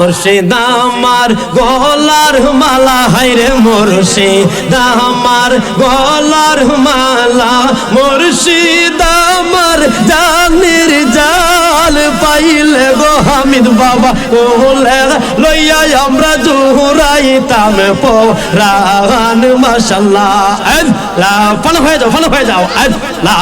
মুর্শিদ আমার গলার মালা হাইরে মুর্শিদ আমার গলার মালা। মুর্শিদ আমার জানির জাল পাইলে গো হামিদ বাবা, কোলে লইয়া আমরা জুহুরাইতাম পরান মাশাল্লাহ। লা ফান হয়ে যাও ফান হয়ে যাও। লা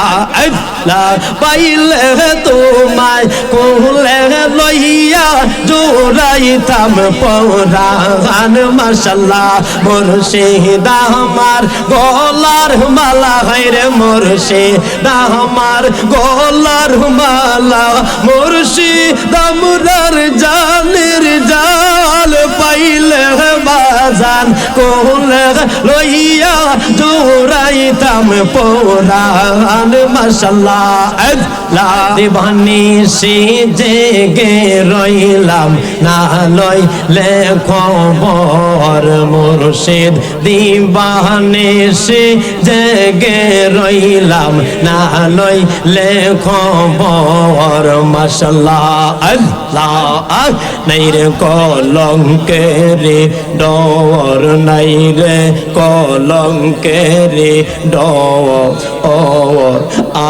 লা পাইলে তোমায় কোলে লইয়া জোরাইতাম পরান মাশাল্লাহ। মুর্শিদ আমার গলার মালা হাইরে মুর্শিদ আমার গলার মালা। মুর্শিদ জানের জাল পাইলে বাজান, কোলে লইয়া জোরাইতাম পরান মাশাল্লাহ। দিবানি সে জেগে রইলাম, না লই লে খবর মুর্শিদ। দিবানে সে জেগে রইলাম, না লই লে খবর, মাশাল্লাহ। আল্লাহ নাই রে কলঙ্কেরে ডর নাই রে কলঙ্কেরে ডর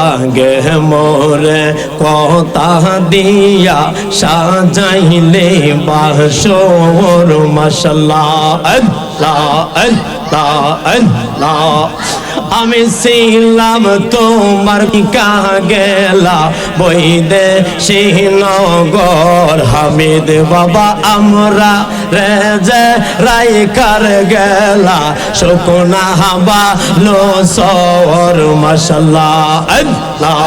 আগে মোরে কথা দিয়া সাজাইলে বাসর মশলা আল্লাহ আল্লাহ আল্লাহ। আমি ছিলাম তোমার কা গেলা বই দে নগর হামিদ বাবা, আমরা রেজে রাইকার গেলা। শকুনা হাবা, লো সর মশলা আল্লাহ।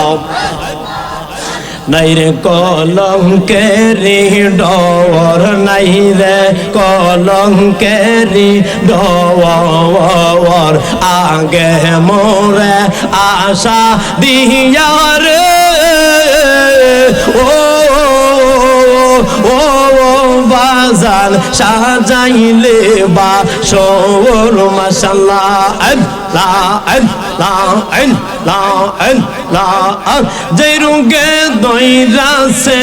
নাই রে কলঙ্কেরি ডর নাই রে কলম কলঙ্কেরি ডর আগে মোরে আশা দিয়া রে। ও ও বাজান সাজাইলে বা সৌর মশাল্লাহ। যে রুগে দইরাছে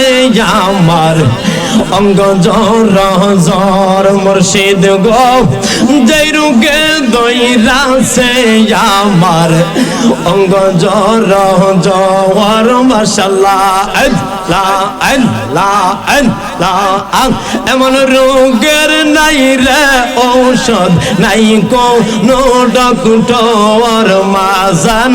আমার অঙ্গ জর জর মুর্শিদ গো। যে রুগে দইরাছে আমার। অঙ্গ জর জর মশাল্লাহ এমন রোগের নাই রে ঔষধ, নাই কোনো ডক্টর মাজান।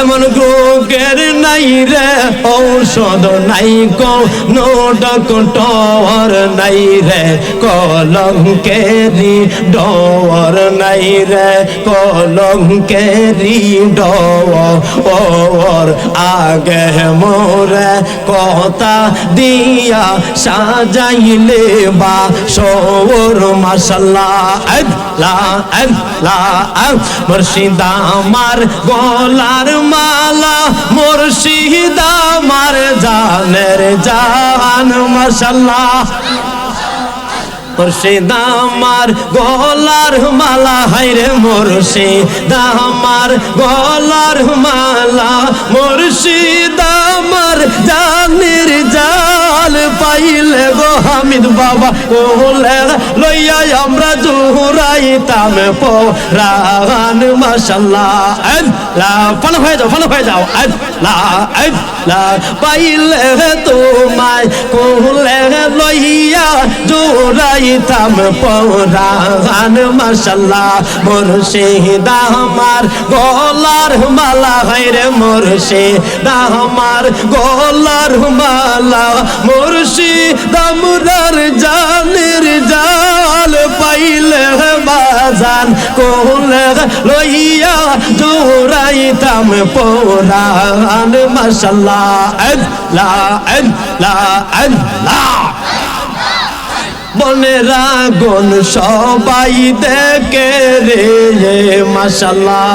এমন রোগের নাই রে ঔষধ, নাই কোনো ডক্টর, নাই রে কলঙ্কেরি ডর নাই রে কলঙ্কেরি ডর আগে মোরে কথা দিয়া সাজাইলে বা সৌর আল্লাহ মুর্শিদ আমার গলার মালা, মুর্শিদ আমার জানের জান মাসাল্লাহ মুর্শিদ আমার গলার মালা হাইরে মুর্শিদ আমার গলার মালা। মুর্শিদ আমার জানের জাল পাইলে গো হামিদ বাবা ওলে লইয়া আমরা জুহুরাইতাম পরান মাশাল্লাহ। আল্লাহ ফলো হয়ে যাও ফলো হয়ে যাও আল্লাহ আল্লাহ পাইলে তোমায় কোলে লইয়া জোরাইতাম পরান মাশাল্লাহ। মুর্শিদ আমার গলার মালা হাইরে মুর্শিদ আমার গলার মালা। মুর্শিদ আমরার জানের জাল পাইলে বাজান, কোলে লইয়া জোরাইতাম পরান মাশাল্লাহ, আল্লাহ আল্লাহ আল্লাহ। বনেরা গুন সবাই দেখে রে, মাশাল্লাহ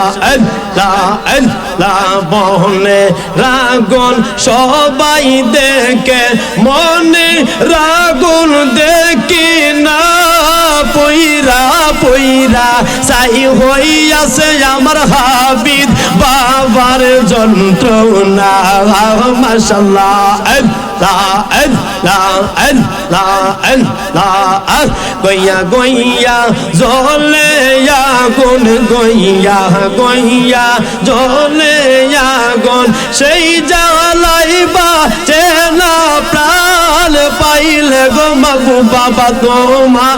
বনে রাগুন সবাই দেখে মনে রাগুন দেখি না পইরা পইরা, চাই হইয়াছে আমার হাবিদ বাবার যন্ত্রণা আল্লাহ গইয়া গইয়া, জলে আগুন গইয়া গইয়া, জলে আগুন। সেই জ্বালাইবা চেনা প্রাণ পাইলে গো মাগু বাবা তোমা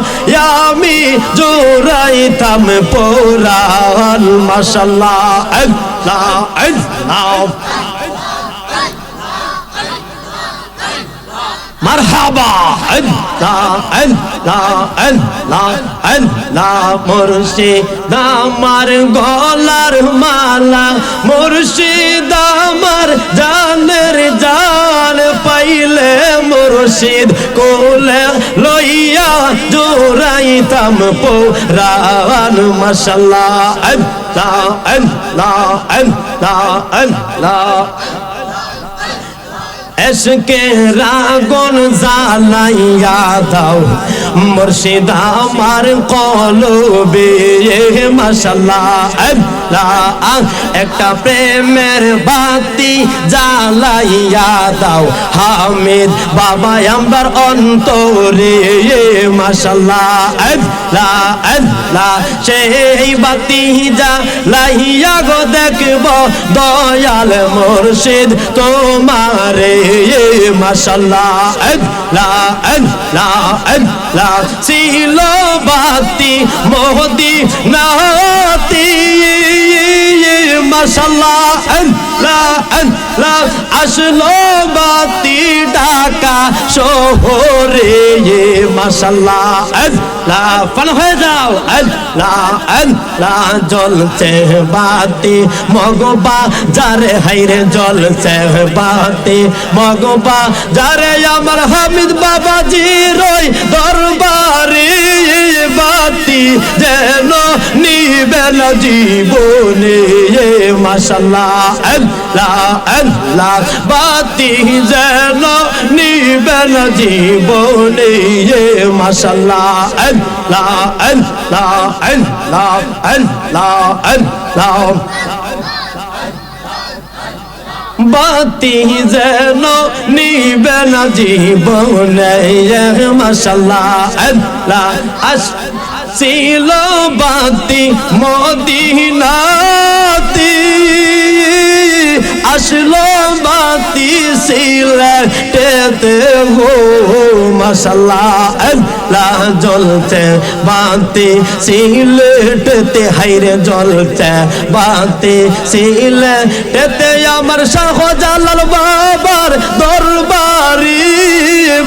আমি জোরাইতাম পোরাল মাশাল্লাহ আল্লাহ আল্লাহ। মারহাবা, আল্লাহ আল্লাহ আল্লাহ আল্লাহ, মুর্শিদ আমার গলার মালা, মুর্শিদ আমার জানের জান পাইলে মুর্শিদ কোলে লইয়া জোরাইতাম পোরান মাশাল্লাহ, আল্লাহ আল্লাহ আল্লাহ আল্লাহ এসকে রাগন জালাইয়া দাও। মুর্শিদ আমার কলবে মাশাল্লাহ একটা প্রেমের বাতি জ্বালাইয়া দাও। হামিদ বাবা আমার অন্তরে মাশাল্লাহ সেই বাতি জ্বালাইয়া গো দেখব দয়াল মুর্শিদ তোমারে মাশাল্লাহ আল্লাহ ছিল বাতি মোদি নাতি মাশাল্লাহ। আসলো বাতি ঢাকা শহরে আল্লাহ পান হয়ে যাও। জ্বলছে বাতি। মগবা যারে হাইরে জ্বলছে বাতি। মগবা যারে আমার হামিদ বাবাজি রই দরবারে বাতি যেন না জীবনে আল্লাহ বাতি যেন নিবে না জীবনে আল্লাহ বাতি যেন নিবে না জীবনে মাশাল্লাহ আল্লাহ ছিল বাতি মদিনাতি। আসলো বাতি সিলেটেতে গো মশাল্লাহ, আল্লাহ জ্বলছে বাতি সিলেটেতে হাইরে জ্বলছে বাতি সিলেটেতে। আমার শাহজালাল বাবার দরবারি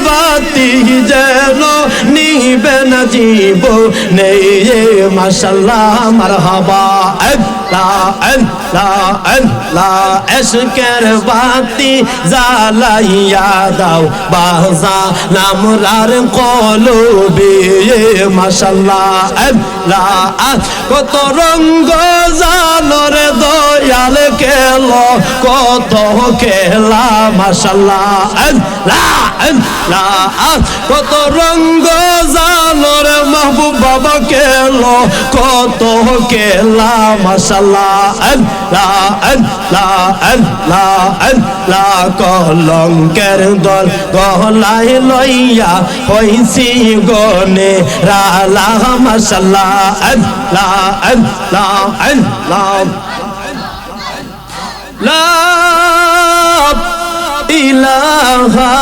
বাতি না জীব নেই মাসাল্লাহ মারহাবা। আল্লাহ আল্লাহ আল্লাহ, এশকের বাতি জ্বালাইয়া দাও। বাজা নামরার কলবে মাশাল্লাহ, আল্লাহ কত রঙ্গ জানর দয়াল কেল, কত খেলা, মাশাল্লাহ, আল্লাহ আল্লাহ কত রঙ্গ জানর মাহবুব বাবা কেল, কত খেলা, মাশাল্লাহ। কলঙ্কের দল গলাই লইয়া হইছি গনে রালা মাশাল্লাহ আল্লাহ আল্লাহ আল্লাহ। লা ইলাহা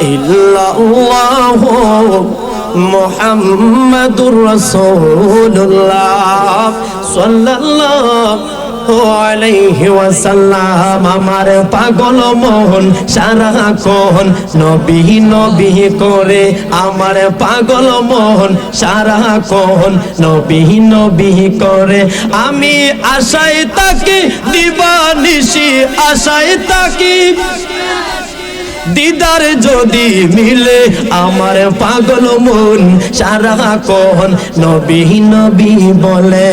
ইল্লাল্লাহ। মুহাম্মাদুর রাসূলুল্লাহ সাল্লাল্লাহু আমার পাগল মোহন সারা কোন নবী নবী করে আমার পাগল মোহন সারা কোন নবী নবী করে আমি আশায় তাকে দিবানিশি আশায় তাকি দিদার যদি মিলে আমার পাগল মন সারা কন নবী নবী বলে।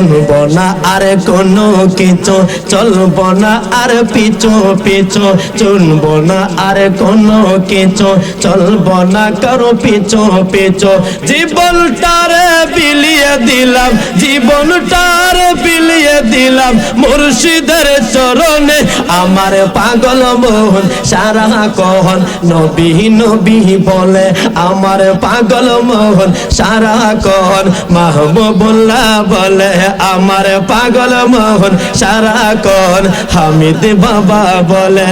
শুনব না আর কোনো কিছু, চলব না আর পিছু পিছু, চুনব না আর কোনো কিছু, চলব না কারও পিছু পিছু। জীবনটারে বিলিয়ে দিলাম, জীবনটারে বিলিয়ে দিলাম, মুর্শিদের চরণে আমার পাগল মোহন সারা কহন, নবী নবী বলে আমার পাগল মোহন সারা কহন, মাহবুবুল্লাহ বলে আমার পাগল মোহন সারা কহন হামিদ বাবা বলে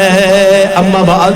আম্মা বাদ।